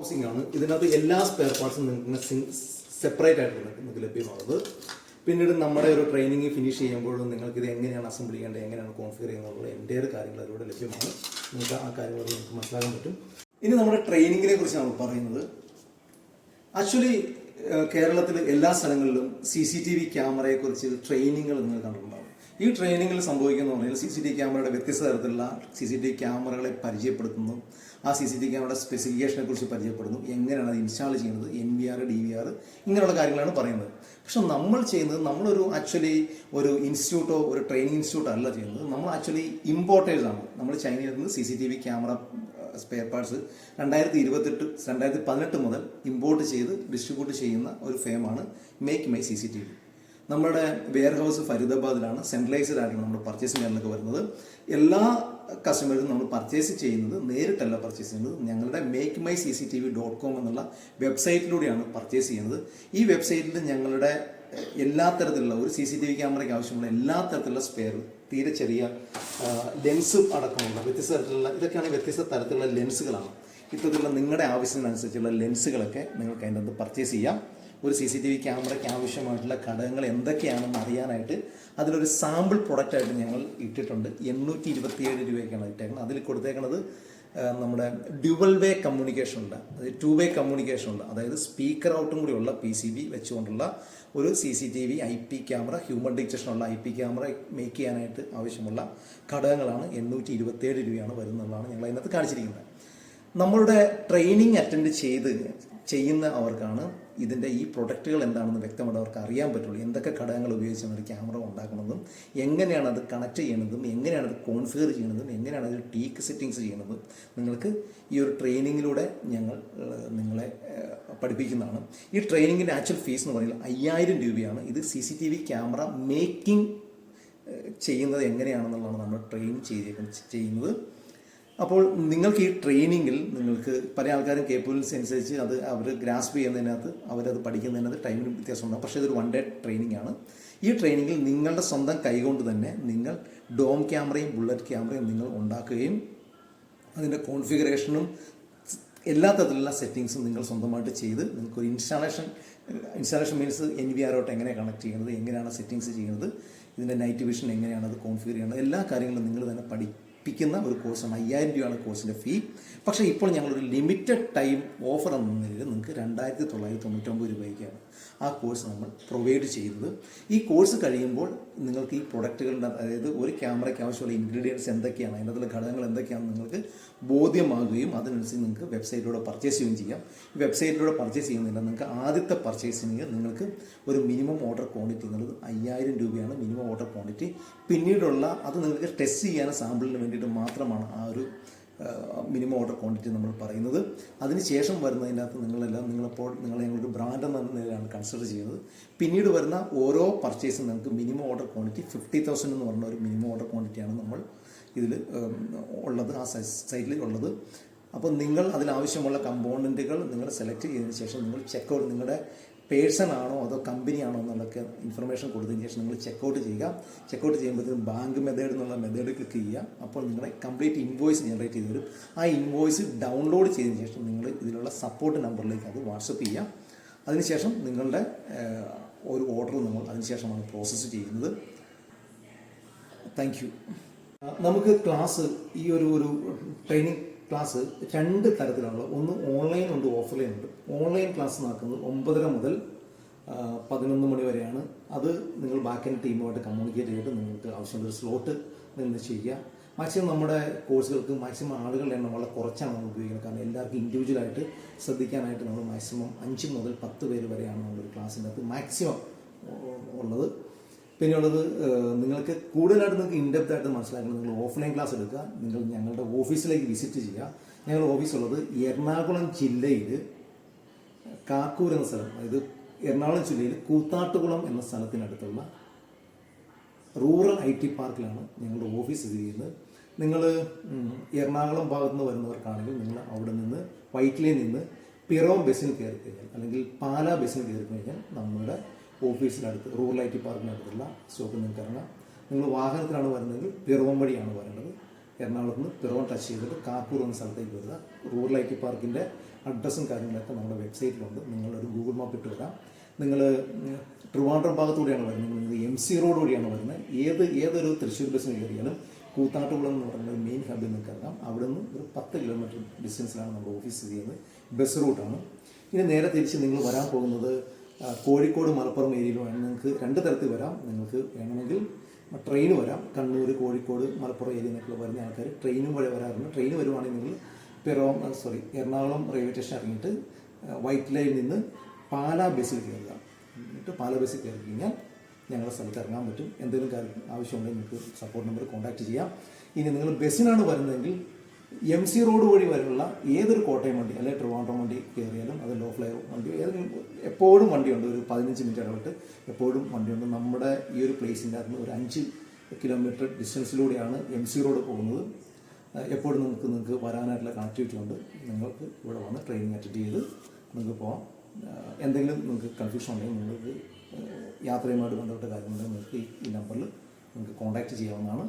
Housing ആണ്. ഇതിനകത്ത് എല്ലാ സ്പെയർ പാർട്സും നിങ്ങൾക്ക് സെപ്പറേറ്റ് ആയിട്ട് നിങ്ങൾക്ക് ലഭ്യമാകുന്നത്. പിന്നീട് നമ്മുടെ ഒരു ട്രെയിനിങ് ഫിനിഷ് ചെയ്യുമ്പോഴും നിങ്ങൾക്ക് ഇത് എങ്ങനെയാണ് അസംബിൾ ചെയ്യേണ്ടത് എങ്ങനെയാണ് കോൺഫിഗർ ചെയ്യുന്നത് എന്റെ ഒരു കാര്യങ്ങൾ അതിലൂടെ ലഭ്യമാണ്. നിങ്ങൾക്ക് ആ കാര്യങ്ങൾ നിങ്ങൾക്ക് മനസ്സിലാക്കാൻ പറ്റും. ഇനി നമ്മുടെ ട്രെയിനിങ്ങിനെ കുറിച്ചാണ് പറയുന്നത്. ആക്ച്വലി കേരളത്തിൽ എല്ലാ സ്ഥലങ്ങളിലും സി സി ടി വി ക്യാമറയെക്കുറിച്ച് ട്രെയിനിങ്ങുകൾ നിങ്ങൾ കണ്ടിട്ടുണ്ടാവും ഈ ട്രെയിനിങ്ങിൽ സംഭവിക്കുന്ന പറഞ്ഞാൽ സി സി ടി ക്യാമറയുടെ വ്യത്യസ്ത തരത്തിലുള്ള സി സി ടി ക്യാമറകളെ പരിചയപ്പെടുത്തുന്നു. ആ സി സി ടി ക്യാമറയുടെ സ്പെസിഫിക്കേഷനെ കുറിച്ച് പരിചയപ്പെടുന്നു. എങ്ങനെയാണ് അത് ഇൻസ്റ്റാൾ ചെയ്യുന്നത്? N V R D V R ഇങ്ങനെയുള്ള കാര്യങ്ങളാണ് പറയുന്നത്. പക്ഷെ നമ്മൾ ചെയ്യുന്നത് നമ്മളൊരു ആക്ച്വലി ഒരു ഇൻസ്റ്റിറ്റ്യൂട്ടോ ഒരു ട്രെയിനിങ് ഇൻസ്റ്റിറ്റ്യൂട്ടോ അല്ല ചെയ്യുന്നത്. നമ്മൾ ആക്ച്വലി ഇമ്പോർട്ടേഴ്സ് ആണ്. നമ്മൾ ചൈനയിൽ നിന്ന് C C T V camera spare parts രണ്ടായിരത്തി ഇരുപത്തെട്ട് രണ്ടായിരത്തി പതിനെട്ട് മുതൽ ഇമ്പോർട്ട് ചെയ്ത് ഡിസ്ട്രിബ്യൂട്ട് ചെയ്യുന്ന ഒരു ഫേമാണ് make my C C T V നമ്മുടെ വെയർ ഹൗസ് ഫരീദാബാദിലാണ് സെൻട്രലൈസ്ഡ് ആയിട്ടാണ് നമ്മുടെ പർച്ചേസ് ചെയ്യാനൊക്കെ വരുന്നത്. എല്ലാ കസ്റ്റമേഴ്സും നമ്മൾ പർച്ചേസ് ചെയ്യുന്നത് നേരിട്ടല്ല പർച്ചേസ് ചെയ്യുന്നത് ഞങ്ങളുടെ make my C C T V dot com എന്നുള്ള വെബ്സൈറ്റിലൂടെയാണ് പർച്ചേസ് ചെയ്യുന്നത്. ഈ വെബ്സൈറ്റിൽ ഞങ്ങളുടെ എല്ലാ തരത്തിലുള്ള ഒരു സി സി ടി വി ക്യാമറയ്ക്ക് ആവശ്യമുള്ള എല്ലാ തരത്തിലുള്ള സ്പെയർ തീരെ ചെറിയ ലെൻസ് അടക്കമുള്ള വ്യത്യസ്ത തരത്തിലുള്ള ഇതൊക്കെയാണ് വ്യത്യസ്ത തരത്തിലുള്ള ലെൻസുകളാണ് ഇത്തരത്തിലുള്ള നിങ്ങളുടെ ആവശ്യത്തിനനുസരിച്ചുള്ള ലെൻസുകളൊക്കെ നിങ്ങൾക്ക് അതിന്റെ പർച്ചേസ് ചെയ്യാം. ഒരു സി സി ടി വി ക്യാമറയ്ക്ക് ആവശ്യമായിട്ടുള്ള ഘടകങ്ങൾ എന്തൊക്കെയാണെന്ന് അറിയാനായിട്ട് അതിലൊരു സാമ്പിൾ പ്രൊഡക്റ്റായിട്ട് ഞങ്ങൾ ഇട്ടിട്ടുണ്ട്. എണ്ണൂറ്റി ഇരുപത്തിയേഴ് രൂപയ്ക്കാണ് ഇട്ടേക്കുന്നത്. അതിൽ കൊടുത്തേക്കുന്നത് നമ്മുടെ ഡ്യുവൽ വേ കമ്മ്യൂണിക്കേഷൻ ഉണ്ട്. അതായത് ടു വേ കമ്മ്യൂണിക്കേഷൻ ഉണ്ട്. അതായത് സ്പീക്കർ ഔട്ടും കൂടിയുള്ള ഉള്ള പി സി ബി വെച്ചുകൊണ്ടുള്ള ഒരു C C T V I P camera human ഡിറ്റക്ഷനുള്ള I P camera make ചെയ്യാനായിട്ട് ആവശ്യമുള്ള ഘടകങ്ങളാണ് എണ്ണൂറ്റി ഇരുപത്തിയേഴ് രൂപയാണ് വരുന്നതാണ് ഞങ്ങൾ അതിനകത്ത് കാണിച്ചിരിക്കുന്നത്. നമ്മളുടെ ട്രെയിനിങ് അറ്റൻഡ് ചെയ്ത് ചെയ്യുന്ന അവർക്കാണ് ഇതിന്റെ ഈ പ്രൊഡക്റ്റുകൾ എന്താണെന്ന് വ്യക്തമായിട്ട് അവർക്ക് അറിയാൻ പറ്റുള്ളൂ. എന്തൊക്കെ ഘടകങ്ങൾ ഉപയോഗിച്ചാണ് ഒരു ക്യാമറ ഉണ്ടാക്കുന്നതും എങ്ങനെയാണ് അത് കണക്ട് ചെയ്യുന്നതും എങ്ങനെയാണ് അത് കോൺഫിഗർ ചെയ്യുന്നതും എങ്ങനെയാണ് അതിൽ ടീക്ക് സെറ്റിങ്സ് ചെയ്യുന്നതും നിങ്ങൾക്ക് ഈ ഒരു ട്രെയിനിങ്ങിലൂടെ ഞങ്ങൾ നിങ്ങളെ പഠിപ്പിക്കുന്നതാണ്. ഈ ട്രെയിനിങ്ങിന്റെ ആക്ച്വൽ ഫീസ് എന്ന് പറയുന്നത് അയ്യായിരം രൂപയാണ്. ഇത് C C T V camera making ചെയ്യുന്നത് എങ്ങനെയാണെന്നുള്ളതാണ് നമ്മൾ ട്രെയിൻ ചെയ്തേക്കുന്നത് ചെയ്യുന്നത്. അപ്പോൾ നിങ്ങൾക്ക് ഈ ട്രെയിനിങ്ങിൽ നിങ്ങൾക്ക് പല ആൾക്കാരും കേപ്പബിലിറ്റി അനുസരിച്ച് അത് അവർ ഗ്രാസ്പ് ചെയ്യുന്നതിനകത്ത് അവരത് പഠിക്കുന്നതിനകത്ത് ടൈമിന് വ്യത്യാസമുണ്ടാകും പക്ഷേ ഇതൊരു വൺ ഡേ ട്രെയിനിങ് ആണ്. ഈ ട്രെയിനിങ്ങിൽ നിങ്ങളുടെ സ്വന്തം കൈകൊണ്ട് തന്നെ നിങ്ങൾ ഡോം ക്യാമറയും ബുള്ളറ്റ് ക്യാമറയും നിങ്ങൾ ഉണ്ടാക്കുകയും അതിന്റെ കോൺഫിഗറേഷനും എല്ലാ തരത്തിലുള്ള സെറ്റിങ്സും നിങ്ങൾ സ്വന്തമായിട്ട് ചെയ്ത് നിങ്ങൾക്കൊരു installation installation means N V ആറോട്ട് എങ്ങനെ കണക്ട് ചെയ്യുന്നത് എങ്ങനെയാണ് സെറ്റിങ്സ് ചെയ്യുന്നത് ഇതിന്റെ നൈറ്റ് വിഷൻ എങ്ങനെയാണ് അത് കോൺഫിഗർ ചെയ്യുന്നത് എല്ലാ കാര്യങ്ങളും നിങ്ങൾ തന്നെ പഠിപ്പിക്കുന്ന ഒരു കോഴ്സാണ്. അയ്യായിരം രൂപയാണ് കോഴ്സിന്റെ ഫീ. പക്ഷേ ഇപ്പോൾ ഞങ്ങളൊരു ലിമിറ്റഡ് ടൈം ഓഫർ എന്ന നിലയിൽ നിങ്ങൾക്ക് രണ്ടായിരത്തി തൊള്ളായിരത്തി തൊണ്ണൂറ്റൊമ്പത് രൂപയ്ക്കാണ് ആ കോഴ്സ് നമ്മൾ പ്രൊവൈഡ് ചെയ്യുന്നത്. ഈ കോഴ്സ് കഴിയുമ്പോൾ നിങ്ങൾക്ക് ഈ പ്രൊഡക്റ്റുകളുടെ അതായത് ഒരു ക്യാമറയ്ക്ക് ആവശ്യമുള്ള ഇൻഗ്രീഡിയൻസ് എന്തൊക്കെയാണ് അതിനകത്തുള്ള ഘടകങ്ങൾ എന്തൊക്കെയാണെന്ന് നിങ്ങൾക്ക് ബോധ്യമാകുകയും അതിനനുസരിച്ച് നിങ്ങൾക്ക് വെബ്സൈറ്റിലൂടെ പർച്ചേസ് ചെയ്യുകയും ചെയ്യാം. വെബ്സൈറ്റിലൂടെ പർച്ചേസ് ചെയ്യുന്നില്ല നിങ്ങൾക്ക് ആദ്യത്തെ പർച്ചേസിന് നിങ്ങൾക്ക് ഒരു മിനിമം ഓർഡർ ക്വാണ്ടിറ്റി എന്നുള്ളത് അയ്യായിരം രൂപയാണ് മിനിമം ഓർഡർ ക്വാണ്ടിറ്റി പിന്നീടുള്ള അത് നിങ്ങൾക്ക് ടെസ്റ്റ് ചെയ്യാൻ സാമ്പിളിന് വേണ്ടിയിട്ട് മാത്രമാണ് ആ ഒരു മിനിമം ഓർഡർ ക്വാണ്ടിറ്റി നമ്മൾ പറയുന്നത്. അതിനുശേഷം വരുന്നതിനകത്ത് നിങ്ങളെല്ലാം നിങ്ങളപ്പോൾ നിങ്ങളെ ഞങ്ങളൊരു ബ്രാൻഡ് എന്ന നിലയിലാണ് കൺസിഡർ ചെയ്യുന്നത്. പിന്നീട് വരുന്ന ഓരോ പർച്ചേസും നിങ്ങൾക്ക് minimum order quantity fifty thousand എന്ന് പറഞ്ഞ ഒരു മിനിമം ഓർഡർ ക്വാണ്ടിറ്റിയാണ് നമ്മൾ ഇതിൽ ഉള്ളത് ആ സൈറ്റിൽ ഉള്ളത്. അപ്പോൾ നിങ്ങൾ അതിലാവശ്യമുള്ള കമ്പോണന്റുകൾ നിങ്ങൾ സെലക്ട് ചെയ്തതിന് ശേഷം നിങ്ങൾ ചെക്ക് ഔട്ട് നിങ്ങളുടെ പേഴ്സൺ ആണോ അതോ കമ്പനി ആണോ എന്നുള്ളതൊക്കെ ഇൻഫർമേഷൻ കൊടുത്തതിന് ശേഷം നിങ്ങൾ ചെക്കൗട്ട് ചെയ്യുക. ചെക്കൗട്ട് ചെയ്യുമ്പോഴത്തേക്കും ബാങ്ക് മെത്തേഡ് എന്നുള്ള മെത്തേഡ് ക്ലിക്ക് ചെയ്യുക. അപ്പോൾ നിങ്ങളെ കംപ്ലീറ്റ് ഇൻവോയ്സ് ജനറേറ്റ് ചെയ്ത് വരും ആ ഇൻവോയ്സ് ഡൗൺലോഡ് ചെയ്തതിന് ശേഷം നിങ്ങൾ ഇതിലുള്ള സപ്പോർട്ട് നമ്പറിലേക്ക് അത് വാട്സപ്പ് ചെയ്യുക. അതിനുശേഷം നിങ്ങളുടെ ഒരു ഓർഡർ നമ്മൾ അതിനുശേഷമാണ് പ്രോസസ്സ് ചെയ്യുന്നത്. താങ്ക് യു നമുക്ക് ക്ലാസ് ഈ ഒരു ഒരു ട്രെയിനിങ് ക്ലാസ് രണ്ട് തരത്തിലാണ് ഒന്ന് ഓൺലൈൻ ഉണ്ട് ഓഫ്ലൈൻ ഉണ്ട്. ഓൺലൈൻ ക്ലാസ് നടക്കുന്നത് ഒമ്പതര മുതൽ പതിനൊന്ന് മണി വരെയാണ്. അത് നിങ്ങൾ ബാക്കിന്റെ ടീമുമായിട്ട് കമ്മ്യൂണിക്കേറ്റ് ചെയ്തിട്ട് നിങ്ങൾക്ക് ആവശ്യമുള്ള സ്ലോട്ട് നിന്ന് ചെയ്യുക. മാക്സിമം നമ്മുടെ കോഴ്സുകൾക്ക് മാക്സിമം ആളുകളുടെ എണ്ണം വളരെ കുറച്ചാണ് നമ്മൾ ഉപയോഗിക്കുന്നത്. കാരണം എല്ലാവർക്കും ഇൻഡിവിജ്വലായിട്ട് ശ്രദ്ധിക്കാനായിട്ട് നമ്മൾ മാക്സിമം അഞ്ച് മുതൽ പത്ത് പേര് വരെയാണ് നമ്മളൊരു ക്ലാസ്സിന്റെ അകത്ത് മാക്സിമം ഉള്ളത്. പിന്നെയുള്ളത് നിങ്ങൾക്ക് കൂടുതലായിട്ട് നിങ്ങൾക്ക് ഇൻഡെപ്ത് ആയിട്ട് മനസ്സിലാക്കണം. നിങ്ങൾ ഓഫ്ലൈൻ ക്ലാസ് എടുക്കുക. നിങ്ങൾ ഞങ്ങളുടെ ഓഫീസിലേക്ക് വിസിറ്റ് ചെയ്യുക. ഞങ്ങളുടെ ഓഫീസുള്ളത് എറണാകുളം ജില്ലയിൽ കാക്കൂർ എന്ന സ്ഥലം അതായത് എറണാകുളം ജില്ലയിൽ കൂത്താട്ടുകുളം എന്ന സ്ഥലത്തിനടുത്തുള്ള റൂറൽ ഐ ടി പാർക്കിലാണ് ഞങ്ങളുടെ ഓഫീസ് സ്ഥിതി ചെയ്യുന്നത്. നിങ്ങൾ എറണാകുളം ഭാഗത്ത് നിന്ന് വരുന്നവർക്കാണെങ്കിൽ നിങ്ങൾ അവിടെ നിന്ന് വൈറ്റിലയിൽ നിന്ന് പിറോം ബസ്സിന് കയറി കഴിഞ്ഞാൽ അല്ലെങ്കിൽ പാലാ ബസ്സിന് കയറി കഴിഞ്ഞാൽ നമ്മുടെ ഓഫീസിനടുത്ത് റൂറൽ ഐ ടി പാർക്കിനടുത്തുള്ള സ്റ്റോപ്പിൽ നിങ്ങൾക്ക് ഇറങ്ങാം നിങ്ങൾ വാഹനത്തിലാണ് വരുന്നതെങ്കിൽ പിറവം വഴിയാണ് വരേണ്ടത്. എറണാകുളത്ത് നിന്ന് പിറവം ടച്ച് ചെയ്തിട്ട് കാക്കൂർ എന്ന സ്ഥലത്തേക്ക് വരിക. റൂറൽ ഐ ടി പാർക്കിന്റെ അഡ്രസ്സും കാര്യങ്ങളൊക്കെ നമ്മുടെ വെബ്സൈറ്റിലുണ്ട് നിങ്ങളൊരു ഗൂഗിൾ മാപ്പ് ഇട്ട് വരാം. നിങ്ങൾ ട്രിവാൻഡ്രം ഭാഗത്തൂടെയാണ് വരുന്നത്. നിങ്ങൾ എം സി റോഡ് വഴിയാണ് വരുന്നത്. ഏത് ഏതൊരു തൃശ്ശൂർ ബസ്സിന് കയറിയാലും കൂത്താട്ടുകുളം എന്ന് പറയുന്ന മെയിൻ ഹബിൽ ഇറങ്ങാം അവിടെ നിന്ന് ഒരു പത്ത് കിലോമീറ്റർ ഡിസ്റ്റൻസിലാണ് നമ്മുടെ ഓഫീസ് ചെയ്യുന്നത്. ബസ് റൂട്ടാണ് ഇനി നേരെ തിരിച്ച് നിങ്ങൾ വരാൻ പോകുന്നത് കോഴിക്കോട് മലപ്പുറം ഏരിയയിലുമാണ് നിങ്ങൾക്ക് രണ്ട് തരത്തിൽ വരാം. നിങ്ങൾക്ക് വേണമെങ്കിൽ ട്രെയിൻ വരാം. കണ്ണൂർ കോഴിക്കോട് മലപ്പുറം ഏരിയ എന്നൊക്കെ വരുന്ന ആൾക്കാർ ട്രെയിനും വഴി വരാറുണ്ട്. ട്രെയിൻ വരുവാണെങ്കിൽ നിങ്ങൾ സോറി എറണാകുളം റെയിൽവേ സ്റ്റേഷൻ ഇറങ്ങിയിട്ട് വൈറ്റ് ലൈനിൽ നിന്ന് പാലാ ബസ്സിൽ കയറുക. എന്നിട്ട് പാലാ ബസ്സിൽ കയറി കഴിഞ്ഞാൽ ഞങ്ങളുടെ സ്ഥലത്ത് ഇറങ്ങാൻ പറ്റും. എന്തെങ്കിലും കാര്യം ആവശ്യമുണ്ടെങ്കിൽ നിങ്ങൾക്ക് സപ്പോർട്ട് നമ്പർ കോൺടാക്ട് ചെയ്യാം. ഇനി നിങ്ങൾ ബസ്സിനാണ് വരുന്നതെങ്കിൽ എം സി റോഡ് വഴി വരെയുള്ള ഏതൊരു കോട്ടയം വണ്ടി അല്ലെങ്കിൽ ട്രിവാൻഡ്രം വണ്ടി കയറിയാലും അത് ലോ ഫ്ലൈ വണ്ടി ഏതെങ്കിലും എപ്പോഴും വണ്ടിയുണ്ട് ഒരു പതിനഞ്ച് മിനിറ്റ് ഇടവിട്ട് എപ്പോഴും വണ്ടിയുണ്ട്. നമ്മുടെ ഈ ഒരു പ്ലേസിന്റെ അകത്ത് ഒരു അഞ്ച് കിലോമീറ്റർ ഡിസ്റ്റൻസിലൂടെയാണ് എം സി റോഡ് പോകുന്നത്. എപ്പോഴും നിങ്ങൾക്ക് നിങ്ങൾക്ക് വരാനായിട്ടുള്ള കണക്ടിവിറ്റി ഉണ്ട്. നിങ്ങൾക്ക് ഇവിടെ വന്ന് ട്രെയിനിങ് അറ്റൻഡ് ചെയ്ത് നിങ്ങൾക്ക് പോകാം എന്തെങ്കിലും നിങ്ങൾക്ക് കൺഫ്യൂഷൻ ഉണ്ടെങ്കിൽ നിങ്ങൾക്ക് യാത്രയുമായിട്ട് ബന്ധപ്പെട്ട കാര്യങ്ങളുണ്ടെങ്കിൽ നിങ്ങൾക്ക് ഈ നമ്പറിൽ നിങ്ങൾക്ക് കോൺടാക്റ്റ് ചെയ്യാവുന്നതാണ്.